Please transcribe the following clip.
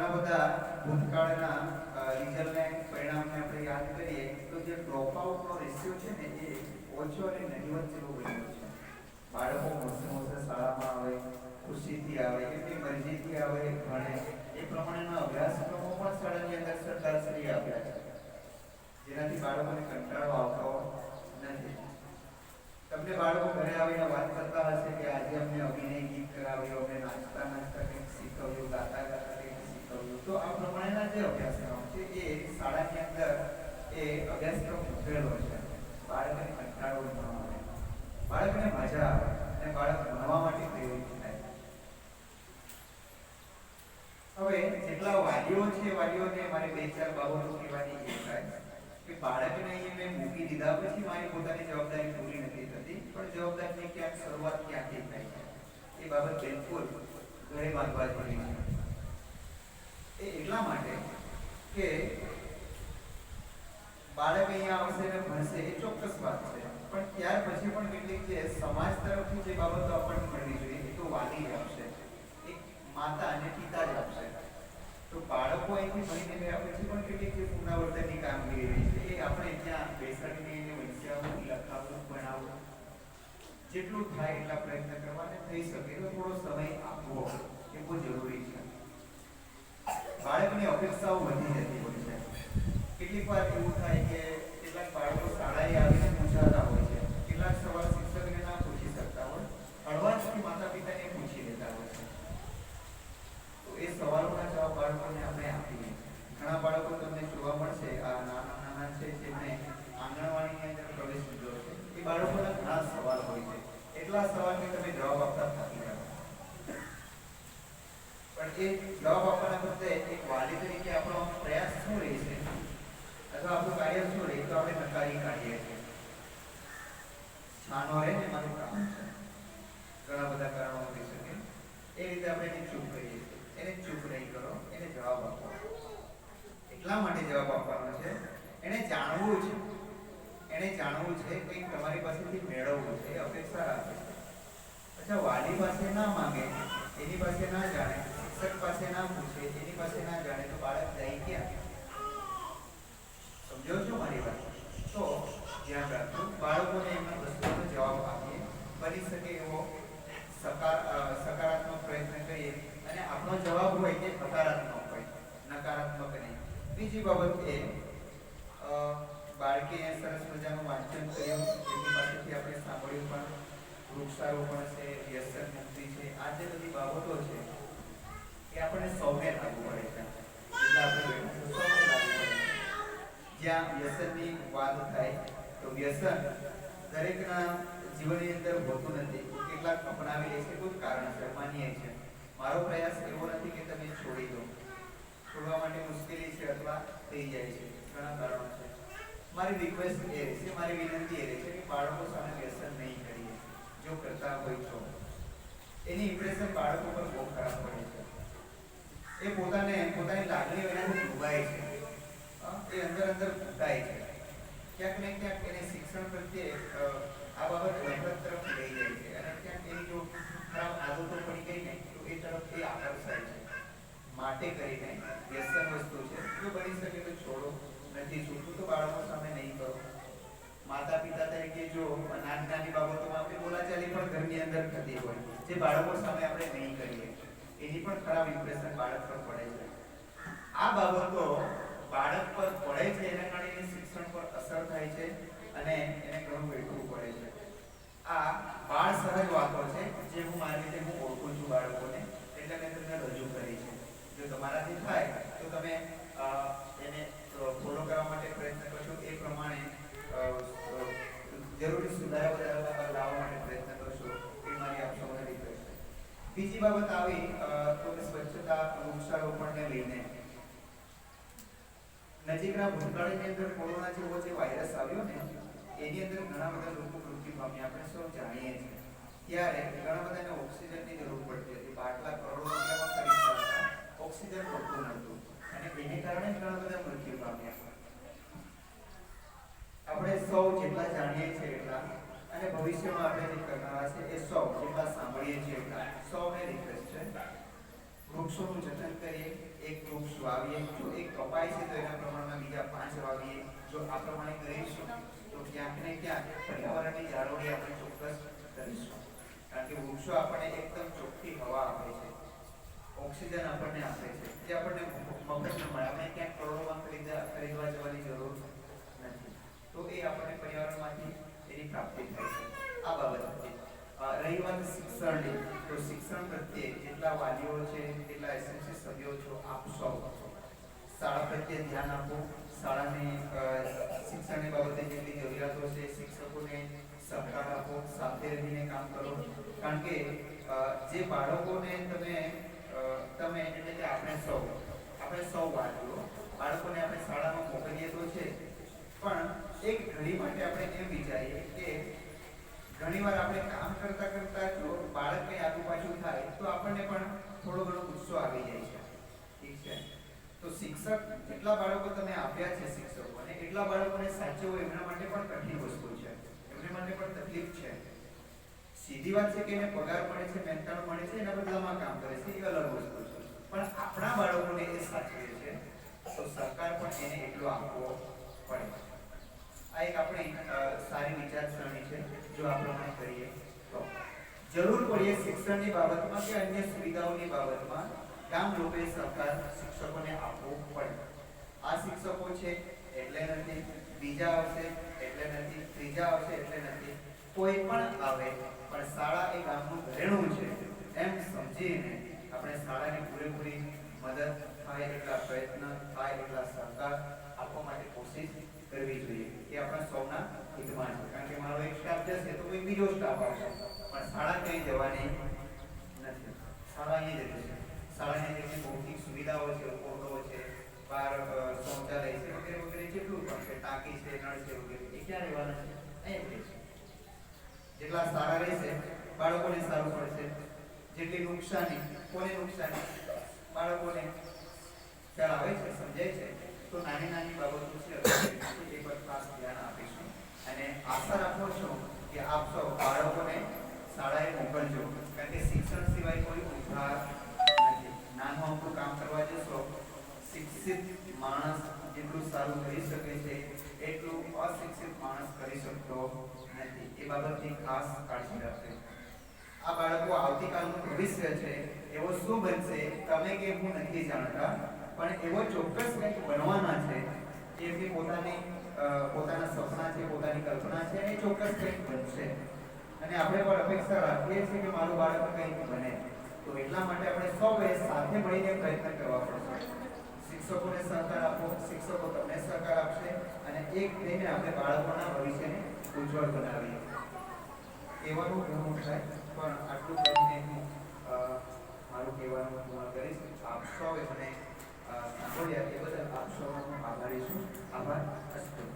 ઘણા બધા ભૂતકાળના રિઝલ્ટને, પરિણામને આપણે યાદ કરીએ, તો જે ડ્રોપ આઉટનો રેશિયો છે ને, એ ઓછો અને નહીવત જેવો બન્યો છે. બાળકો મોસ્ટ મોસ્ટ શાળામાં આવે, ખુશીથી આવે એમની મરજીથી આવે, ભણે. એ પ્રમાણેના અભ્યાસક્રમો પણ શાળાની અંદર સરકારશ્રી આપ્યા છે. જેનાથી બાળકોને કંટાળો આવતો નથી. તમને બાળકો ઘરે આવીને વાત કરતા હશે કે આજે અમને અભિનય ગીત કરાવ્યો, અમને નાચતા નાચતા કંઈક શીખવ્યું ગાતા ગાતા કંઈક શીખવ્યું તો આ પ્રમાણેના જે અભ્યાસક્રમ છે એ શાળાની અંદર એ અભ્યાસક્રમ ઉતરેલો છે? બાળકને કંટાળો ન આવે. બાળકને મજા આવે અને બાળક ભણવા માટે પ્રેરિત થાય. હવે જેટલા વાલીઓ છે વાલીઓને મારે બે ચાર બાબતો કહેવાની એ કે બાળકને અહીં મેં મૂકી દીધા પછી મારી પોતાની જવાબદારી પૂરી નથી થતી, પણ જવાબદારીની ક્યાંક શરૂઆત ક્યાંથી થાય છે? એ બાબત બિલકુલ ઘરે બાંધવા જેવી છે એ એટલા માટે કે બાળક અહીંયા આવશે અને ભણશે એ ચોક્કસ વાત છે પણ ત્યાર પછી પણ કેટલીક જે સમાજ તરફથી જે બાબતો આપણને મળવી જોઈએ એ તો વાલી જ આપશે એક માતા અને પિતા જ આપશે તો બાળકો અહીંથી ભણીને ગયા પછી પણ કેટલીક જે પુનરાવર્તનની કામગીરી રહી છે, એ આપણે ત્યાં બેસાડીને એને વંચાવવું લખાવવું ભણાવવું જેટલું થાય એટલા પ્રયત્ન કરવાને થઈ શકે તો થોડો સમય આપવો એ બહુ જરૂરી છે. બાળકની અપેક્ષાઓ વધી જતી હોય છે. કેટલીક વાર એવું થાય કે કેટલાક બાળકો શાળાએ આવીને પૂછાતા હોય છે કેટલાક સવાલ શિક્ષકને ના પૂછી શકતા હોય હળવાશથી માતા પિતાને પૂછી લેતા હોય છે તો એ સવાલોના જવાબ બાળકોને આપણે આપીએ ઘણા બાળકો તમને જોવા મળશે આ નાના નાના છે જેમને આંગણવાડીની અંદર પ્રવેશ લીધો છે એ બાળકોના ઘણા સવાલ હોય છે એટલા સવાલને તમે જવાબ આપતા થાકી જાઓ પણ એ જવાબ આપવાના બદલે એક વાલી તરીકે આપણો પ્રયાસ શું રહે છે અથવા આપણું કાર્ય શું રહે તો આપણે નકારી કાઢીએ છીએ છાનો રહે ને મારું કામ છે ઘણા બધા કારણો હોઈ શકે એ રીતે આપણે એને ચૂપ કરીએ છીએ એને ચૂપ નહીં કરો એને જવાબ આપો એટલા માટે જવાબ આપવાનો છે. એને જાણવું છે. એને જાણવું છે કંઈક તમારી પાસેથી મેળવવું છે. અપેક્ષા રાખે અચ્છા, વાલી પાસે ના માંગે, એની પાસે ના જાણે શિક્ષક પાસે ના પૂછે, એની પાસે ના જાણે તો બાળક જાય ક્યાં? સમજો છો મારી વાત? તો ધ્યાન રાખજો બાળકોને એમના પ્રશ્નોનો જવાબ આપીએ બની શકે એવો સકાર અ, સકારાત્મક પ્રયત્ન કરીએ અને આપણો જવાબ હોય તે હકારાત્મક હોય નકારાત્મક નહીં બીજી બાબત એ બાળકે સરસ મજાનું વાંચન કર્યું એમની પાસેથી આપણે સાંભળ્યું પણ, વૃક્ષારોપણ છે વ્યસન મુક્તિ છે, આ જે બધી બાબતો છે, એ આપણને સૌને લાગુ પડે છે. એટલે આપણે સૌને લાગુ પડે જ્યાં વ્યસનની વાત થાય, તો વ્યસન દરેકના જીવનની અંદર હોતું નથી. કેટલાક અપનાવી લે છે, કોઈ કારણસર માનીએ છે મારો પ્રયાસ એવો નથી કે તમે છોડી દો. છોડવા માટે મુશ્કેલી છે અથવા થઈ જાય છે. ઘણા કારણો છે. મારી રિક્વેસ્ટ એ રહેશે મારી વિનંતી એ રહેશે કે બાળકો સામે વ્યસન નહીં કરીએ, જો કરતા હોય તો. એની ઇમ્પ્રેશન બાળકો પર બહુ ખરાબ પડે છે. એ પોતાને, પોતાની લાગણીઓ એનાથી ડૂબાય છે. એ અંદર અંદર ઘૂંટાય છે. ક્યાંક ને ક્યાંક એને શિક્ષણ પ્રત્યે આ બાબત નફરત તરફ લઈ જાય છે. અને ક્યાંક એની જો ખરાબ આદતો પડી ગઈ ને, તો એ તરફ એ આકર્ષાય છે. માટે કરીને વ્યસન વસ્તુ છે જો બની શકે તો છોડો નથી છૂટતું તો બાળકો સામે નહીં કરો માતા પિતા તરીકે જો નાની નાની બાબતોમાં આપણે બોલાચાલી પણ ઘરની અંદર થતી હોય, જે બાળકો સામે આપણે નહીં કરીએ, એની પણ ખરાબ ઇમ્પ્રેશન બાળક પર પડે છે. આ બાબતો બાળક પર પડે છે, એના કારણે શિક્ષણ પર અસર થાય છે અને એને ઘણું વેઠવું પડે છે. બાબત આવી તો સ્વચ્છતા વૃક્ષારોપણને લઈને. નજીકના ભૂતકાળની અંદર કોરોના જેવો જે વાયરસ આવ્યો ને, એની અંદર ઘણા બધા લોકો મૃત્યુ પામ્યા. આપણે સૌ જાણીએ છીએ. ત્યારે ઘણા બધાને ઓક્સિજનની જરૂર પડતી હતી. બાટલા કરોડો રૂપિયામાં ખરીદતા ઓક્સિજન મળતું નહોતું. અને એને કારણે ઘણા બધા મૃત્યુ પામ્યા. આપણે સૌ જેટલા જાણીએ છીએ એટલા અને ભવિષ્યમાં આપણે જે કરનારા છે, એ સૌ જેટલા સાંભળીએ છીએ એટલા સૌને રિક્વેસ્ટ છે. વૃક્ષોનું જતન કરીએ, એક વૃક્ષ વાવીએ. જો એક કપાય છે તો એના પ્રમાણમાં બીજા પાંચ વાવીએ. જો આ પ્રમાણે કરીશું, તો ક્યાંક ને ક્યાંક પર્યાવરણની જાળવણી આપણે ચોક્કસ કરીશું. કારણ કે વૃક્ષો આપણને એકદમ ચોખ્ખી હવા આપે છે. ઓક્સિજન આપણને આપે છે. જે આપણને મગજ મળે. આપણે ક્યાંક કરોડોમાં ખરીદવા ખરીદવા જવાની જરૂર નથી. તો એ આપણને પર્યાવરણમાંથી એની પ્રાપ્તિ થાય છે આ બાબત રહી વાત શિક્ષણની તો શિક્ષણ પ્રત્યે જેટલા વાલીઓ છે એટલા એસએમસી સભ્યો છો આપ સૌ શાળા પ્રત્યે ધ્યાન આપો શાળાની શિક્ષણની બાબતે જેટલી જરૂરિયાતો છે શિક્ષકોને સહકાર આપો સાથે રહીને કામ કરો કારણ કે જે બાળકોને તમે અ, તમે એટલે કે આપણે સૌ આપણે સૌ વાલીઓ બાળકોને આપણે શાળામાં મોકલીએ તો છે પણ એક ઘડી માટે આપણે એમ વિચારીએ કે ઘણીવાર આપણે કામ કરતા કરતા જો બાળક કંઈ આગુ પાછું થાય તો આપણને પણ ગુસ્સો આવી જાય છે. ઠીક છે? તો શિક્ષક જેટલા બાળકો તમે આપ્યા છે શિક્ષકોને એટલા બાળકોને સાચવવું એમના માટે પણ કઠિન વસ્તુ છે. એમને માટે પણ તકલીફ છે. સીધી વાત છે કે એને પગાર મળે છે મહેનતાણું મળે છે, એના બદલામાં કામ કરે છે, એ અલગ વસ્તુ છે. પણ આપણા બાળકોને એ સાચવે છે, તો સરકાર પણ એને એટલો આપવો પડે. આ એક આપણી સારી વિચારસરણી છે, જો આ પ્રમાણે કરીએ તો. જરૂર પડીએ શિક્ષણની બાબતમાં કે અન્ય સુવિધાઓની બાબતમાં ગામ લોકોએ સહકાર શિક્ષકોને આપવો પડે. આ શિક્ષકો છે, એટલે નથી. બીજા આવશે, એટલે નથી. ત્રીજા આવશે, એટલે નથી. કોઈ પણ આવે, પણ શાળા એ ગામનું ઘરેણું છે, એમ સમજીને આપણે શાળાની પૂરેપૂરી મદદ થાય એટલા પ્રયત્ન, થાય એટલા સહકાર આપવા માટે કોશિશ કરવી જોઈએ એ આપણા સૌના હિતમાં છે. કારણ કે મારો એક સ્ટાફ જશે તો કોઈ બીજો સ્ટાફ આવશે પણ શાળા ક્યાંય જવાની નથી. શાળા અહીંયા જ રહેશે. શાળાની જેટલી ભૌતિક સુવિધાઓ છે કોટો છે બહાર અ, શૌચાલય છે વગેરે વગેરે જેટલું પણ છે ટાંકી છે નળ છે વગેરે એ ક્યાં રહેવાના છે? અહીંયા રહેશે. જેટલા સારા રહેશે બાળકોને સારું પડશે જેટલી નુકસાની કોને નુકસાની? બાળકોને. ખ્યાલ આવે છે સમજાય છે? તો નાની નાની બાબતો છે એ પર ખાસ ધ્યાન આપીશું અને આશા રાખો છો કે આપ સૌ બાળકોને શાળાએ મોકલજો. કારણ કે શિક્ષણ સિવાય કોઈ ઉદ્ધાર નથી. નાનું અમુક કામ કરવા જશો, શિક્ષિત માણસ જેટલું સારું કરી શકે છે, એટલું અશિક્ષિત માણસ કરી શકતો નથી. એ બાબતની ખાસ કાળજી રાખજો. આ બાળકો આવતીકાલનું ભવિષ્ય છે, એવો શું બનશે, તમે કે હું નથી જાણતા, પણ એવો ચોક્કસ કંઈક બનવાના છે એ એમની પોતાની પોતાના સપના છે, પોતાની કલ્પના છે, એ ચોક્કસ કંઈક બનશે. અને આપણે પણ અપેક્ષા રાખીએ છીએ કે મારું બાળક કંઈક બને. તો એટલા માટે આપણે સૌએ સાથે મળીને પ્રયત્ન કરવા પડશે. શિક્ષકોને સહકાર આપો, શિક્ષકો તમને સહકાર આપશે અને એક થઈને આપણે બાળકોના ભવિષ્યને ઉજ્જવળ બનાવીએ. કહેવાનું ઘણું થાય, પણ આટલું કહીને હું મારું કહેવાનું પૂર્ણ કરીશ. આપ સૌએ મને સાંભળ્યા એ બદલ આપ સૌનો આભારી છું. આભાર. અસ્તુ